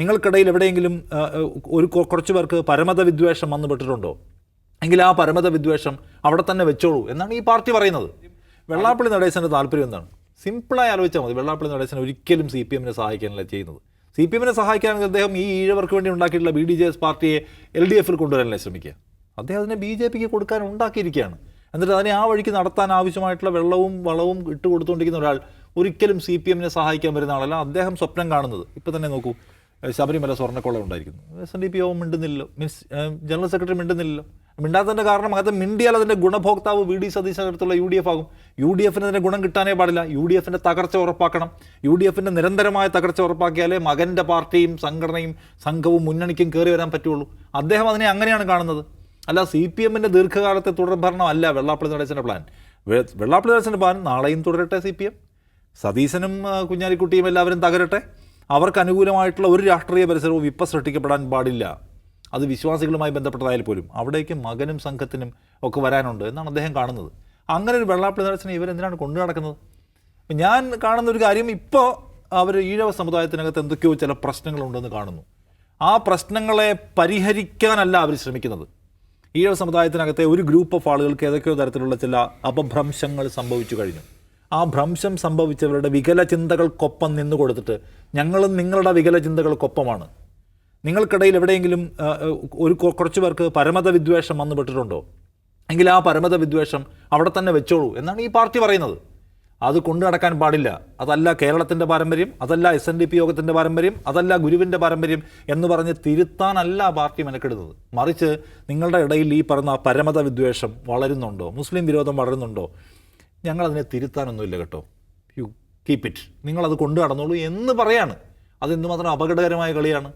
നിങ്ങൾക്കിടയിൽ എവിടെയെങ്കിലും ഒരു കുറച്ച് പേർക്ക് പരമത വിദ്വേഷം വന്നുപെട്ടിട്ടുണ്ടോ എങ്കിൽ ആ പരമത വിദ്വേഷം അവിടെ തന്നെ വെച്ചോളൂ എന്നാണ് ഈ പാർട്ടി പറയുന്നത്. വെള്ളാപ്പള്ളി നടേശന്റെ താല്പര്യം എന്താണ്? സിമ്പിളായി ആലോചിച്ചാൽ മതി വെള്ളാപ്പള്ളി നടേശൻ ഒരിക്കലും സി പി എമ്മിനെ സഹായിക്കാനല്ല ചെയ്യുന്നത്. സി പി എമ്മിനെ സഹായിക്കാനെങ്കിൽ അദ്ദേഹം ഈ ഈഴവർക്ക് വേണ്ടി ഉണ്ടാക്കിയിട്ടുള്ള ബി ഡി ജെ എസ് പാർട്ടിയെ എൽ ഡി എഫിൽ കൊണ്ടുവരാനല്ലേ ശ്രമിക്കുക. അദ്ദേഹം അതിനെ ബി ജെ പിക്ക് കൊടുക്കാൻ ഉണ്ടാക്കിയിരിക്കുകയാണ്. എന്നിട്ട് അതിനെ ആ വഴിക്ക് നടത്താൻ ആവശ്യമായിട്ടുള്ള വെള്ളവും വളവും ഇട്ട് കൊടുത്തുകൊണ്ടിരിക്കുന്ന ഒരാൾ ഒരിക്കലും സി പി എമ്മിനെ സഹായിക്കാൻ വരുന്ന ആളല്ല അദ്ദേഹം സ്വപ്നം കാണുന്നത്. ഇപ്പം തന്നെ നോക്കൂ ശബരിമല സ്വർണക്കൊള്ള ഉണ്ടായിരിക്കുന്നു. എസ് എൻ ഡി പി ഒ മിണ്ടുന്നില്ലല്ലോ. മീൻസ് ജനറൽ സെക്രട്ടറി മിണ്ടുന്നില്ലല്ലോ. മിണ്ടാത്തതിന്റെ കാരണം അത് മിണ്ടിയാൽ അതിന്റെ ഗുണഭോക്താവ് വി ഡി സതീശൻ അടുത്തുള്ള യു ഡി എഫ് ആകും. യു ഡി എഫിന് അതിന്റെ ഗുണം കിട്ടാനേ പാടില്ല. യു ഡി എഫിന്റെ തകർച്ച ഉറപ്പാക്കണം. യു ഡി എഫിന്റെ നിരന്തരമായ തകർച്ച ഉറപ്പാക്കിയാലേ മകന്റെ പാർട്ടിയും സംഘടനയും സംഘവും മുന്നണിക്കും കയറി വരാൻ പറ്റുള്ളൂ. അദ്ദേഹം അതിനെ അങ്ങനെയാണ് കാണുന്നത്. അല്ല സി പി എമ്മിന്റെ ദീർഘകാലത്തെ തുടർഭരണം അല്ല വെള്ളാപ്പള്ളി നടേശന്റെ പ്ലാൻ. വെള്ളാപ്പള്ളി നടേശന്റെ പ്ലാൻ നാളെയും തുടരട്ടെ സി പി എം. സതീശനും കുഞ്ഞാലിക്കുട്ടിയും എല്ലാവരും തകരട്ടെ. അവർക്ക് അനുകൂലമായിട്ടുള്ള ഒരു രാഷ്ട്രീയ പരിസരവും ഇപ്പം സൃഷ്ടിക്കപ്പെടാൻ പാടില്ല. അത് വിശ്വാസികളുമായി ബന്ധപ്പെട്ടതായാൽ പോലും അവിടേക്ക് മകനും സംഘത്തിനും ഒക്കെ വരാനുണ്ട് എന്നാണ് അദ്ദേഹം കാണുന്നത്. അങ്ങനെ ഒരു വെള്ളാപ്പള്ളി നടേശനെ ഇവരെന്തിനാണ് കൊണ്ടു നടക്കുന്നത്? ഞാൻ കാണുന്ന ഒരു കാര്യം ഇപ്പോൾ അവർ ഈഴവ സമുദായത്തിനകത്ത് എന്തൊക്കെയോ ചില പ്രശ്നങ്ങളുണ്ടെന്ന് കാണുന്നു. ആ പ്രശ്നങ്ങളെ പരിഹരിക്കാനല്ല അവർ ശ്രമിക്കുന്നത്. ഈഴവ സമുദായത്തിനകത്തെ ഒരു ഗ്രൂപ്പ് ഓഫ് ആളുകൾക്ക് ഏതൊക്കെയോ തരത്തിലുള്ള ചില അപഭ്രംശങ്ങൾ സംഭവിച്ചു കഴിഞ്ഞു. ആ ഭ്രംശം സംഭവിച്ചവരുടെ വികല ചിന്തകൾക്കൊപ്പം നിന്നു കൊടുത്തിട്ട് ഞങ്ങളും നിങ്ങളുടെ വികല ചിന്തകൾക്കൊപ്പമാണ് നിങ്ങൾക്കിടയിൽ എവിടെയെങ്കിലും ഒരു കുറച്ച് പേർക്ക് പരമത വിദ്വേഷം വന്നുപെട്ടിട്ടുണ്ടോ? എങ്കിൽ ആ പരമത വിദ്വേഷം അവിടെ തന്നെ വെച്ചോളൂ എന്നാണ് ഈ പാർട്ടി പറയുന്നത്. അത് കൊണ്ടു നടക്കാൻ പാടില്ല. അതല്ല കേരളത്തിന്റെ പാരമ്പര്യം അതല്ല എസ് എൻ ഡി പി യോഗത്തിന്റെ പാരമ്പര്യം അതല്ല ഗുരുവിന്റെ പാരമ്പര്യം എന്ന് പറഞ്ഞ് തിരുത്താനല്ല പാർട്ടി മെനക്കെടുന്നത്. മറിച്ച് നിങ്ങളുടെ ഇടയിൽ ഈ പറഞ്ഞ പരമത വിദ്വേഷം വളരുന്നുണ്ടോ? മുസ്ലിം വിരോധം വളരുന്നുണ്ടോ? ഞങ്ങളതിനെ തിരുത്താനൊന്നുമില്ല കേട്ടോ. യു. കീപ്പ് ഇറ്റ് നിങ്ങളത് കൊണ്ടു നടന്നോളൂ എന്ന് പറയാണ്. അതെന്തുമാത്രം അപകടകരമായ കളിയാണ്.